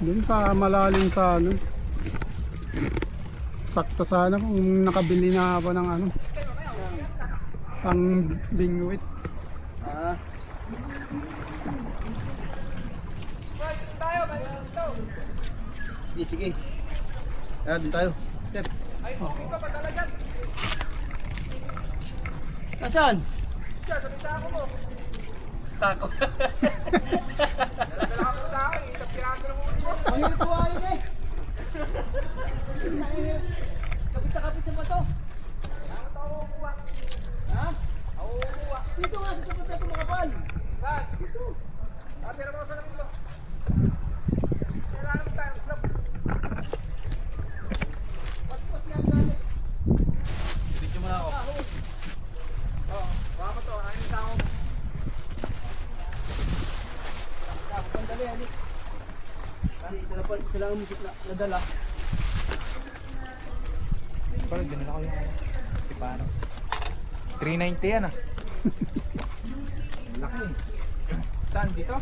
Dun sa malalim sa ano. Sakto sana kung nakabili na ako ng ano. Pang bingwit. Ah. Sige, sige. Ah, dun tayo. Step. Nasaan? Sako. Mahirap buhayin eh. Kapit na kapit sa bato. Ha? Dito nga sa sapat na tumakapal. Video mo na ako. Sila pa sila ang musik na nadala. Parang ganun ako yung ano. Si paano? 390 yan ah. Laki. Saan dito?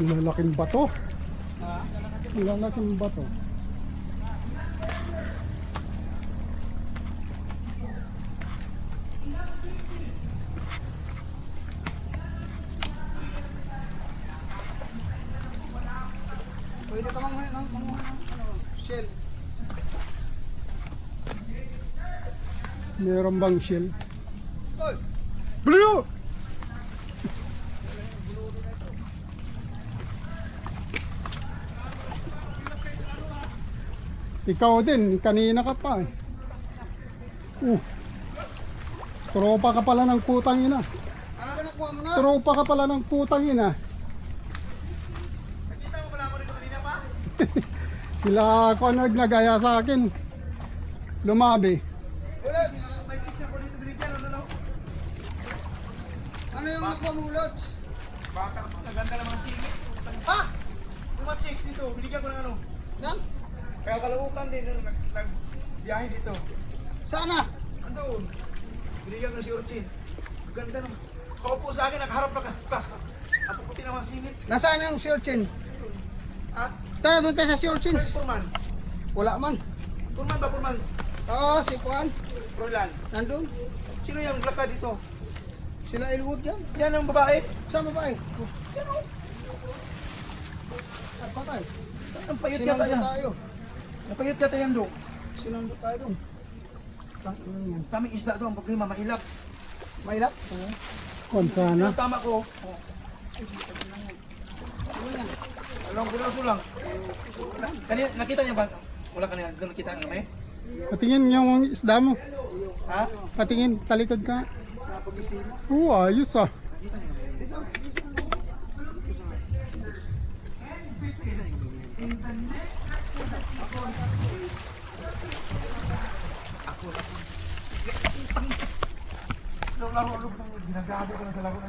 Lalaking bato. Lalaking bato. Pwede ka mang mang mang ano, shell. Meron bang shell? Blue! Ikaw din, kanina ka pa eh. Uh. Tropa ka pala ng putang ina. Ano ka nakuha mo na? Tropa ka pala ng putang ina. Sila ako ang nagnagaya sa akin. Lumabi. Wala. Ano yung nakuha mong lods? Naganda ng mga singit. Ha? Mga chicks dito, binigyan ko ng ano. Yan? Kaya kalaukan din nung nag, nagbiyahe dito. Sana? Andun. Binigyan ko si Orchin. Ang Ganda nung. Kaupo sa akin, nakaharap na ka. Ang puputi ng mga singit. Nasaan yung searchin? Ha? Tara doon tayo sa searchins. Purman. Wala man. Purman ba Purman? Oo, si Juan. Roland. Nandun. Sino yung lakad dito? Sila Elwood yan. Yan ang babae. Saan babae? Saan patay? Ang payot yata yan. tayo. Ang payot yata yan doon. Sinando tayo doon. Kaming isda doon, ang problema, mahilap. Mailap? Kung sana. Ang tama ko, yan? alam ko lang lang. Kanina, nakita niyo ba? Wala kanina, doon nakita ang may? Patingin yung isda mo. Ha? Patingin, talikod ka. Oo, ayos ah. Laro-laro, ginagago ko na sa laro.